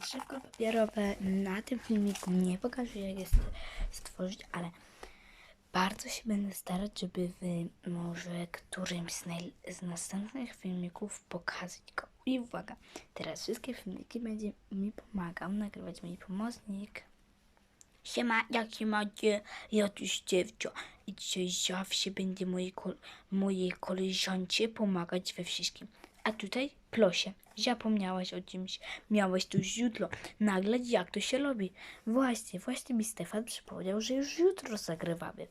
Drzewko papierowe na tym filmiku nie pokażę jak jest stworzyć, ale bardzo się będę starać, żeby w może którymś z, z następnych filmików pokazać go. I uwaga, teraz wszystkie filmiki będzie mi pomagał nagrywać mój pomocnik. Siema, jak się macie? Ja tu dziewcio i dzisiaj zawsze będzie mojej, kol- mojej koleżance pomagać we wszystkim. A tutaj plosie, zapomniałaś o czymś, miałeś tu jutro, nagle jak to się robi. Właśnie, właśnie mi Stefan przypomniał, że już jutro zagrywamy.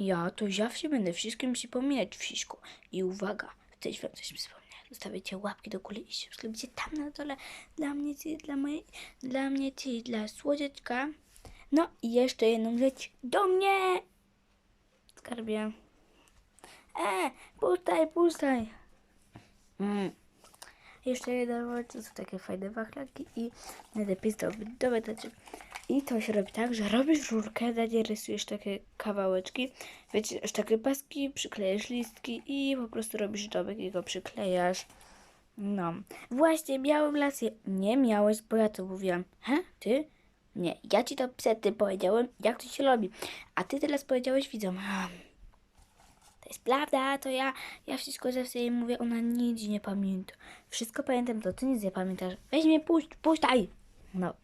Ja to zawsze będę wszystkim przypominać wszystko. I uwaga, chcesz wam coś przypomnieć. Zostawiacie łapki do góry i subskrypcję tam na dole. Dla mnie, ty, dla mojej, dla mnie, ty, dla słodzieczka. No i jeszcze jedną rzecz. Do mnie! Skarbie. E, puszczaj, puszczaj. Mm. Jeszcze jedna rzecz, to są takie fajne wachlaki i najlepiej zdobyć dobre rzeczy. I to się robi tak, że robisz rurkę, dalej rysujesz takie kawałeczki, wycinasz takie paski, przyklejasz listki i po prostu robisz dobek i go przyklejasz. No, właśnie miałem rację. Nie miałeś, bo ja to mówiłam. He? Ty? Nie, ja ci to przed powiedziałem, jak to się robi. A ty teraz powiedziałeś widzom. "A, To ja, ja wszystko zawsze jej mówię, ona nic nie pamięta. Wszystko pamiętam, to ty nic nie pamiętasz. Weź mnie, puść, puszczaj! No,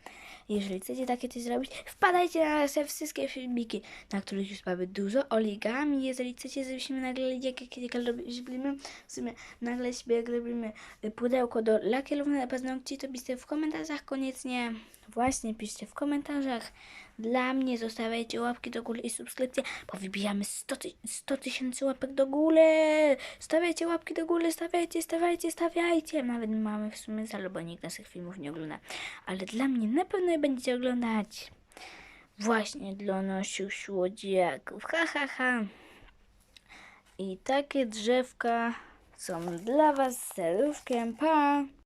jeżeli chcecie takie coś zrobić, wpadajcie na nasze wszystkie filmiki, na których już mamy dużo origami. Jeżeli chcecie, żebyśmy nagrali jak jak robimy, w sumie nagle sobie robimy pudełko do lakierów na paznokci, to piszcie w komentarzach koniecznie. Właśnie, piszcie w komentarzach. Dla mnie zostawiajcie łapki do góry i subskrypcje, bo wybijamy 100 ty- 100 tysięcy łapek do góry. Stawiajcie łapki do góry, stawiajcie, stawiajcie, stawiajcie. Nawet mamy w sumie zalo, bo nikt naszych filmów nie ogląda. Ale dla mnie na pewno je będziecie oglądać. Właśnie dla naszych słodziaków. Ha, ha, ha. I takie drzewka są dla Was serówkiem. Pa!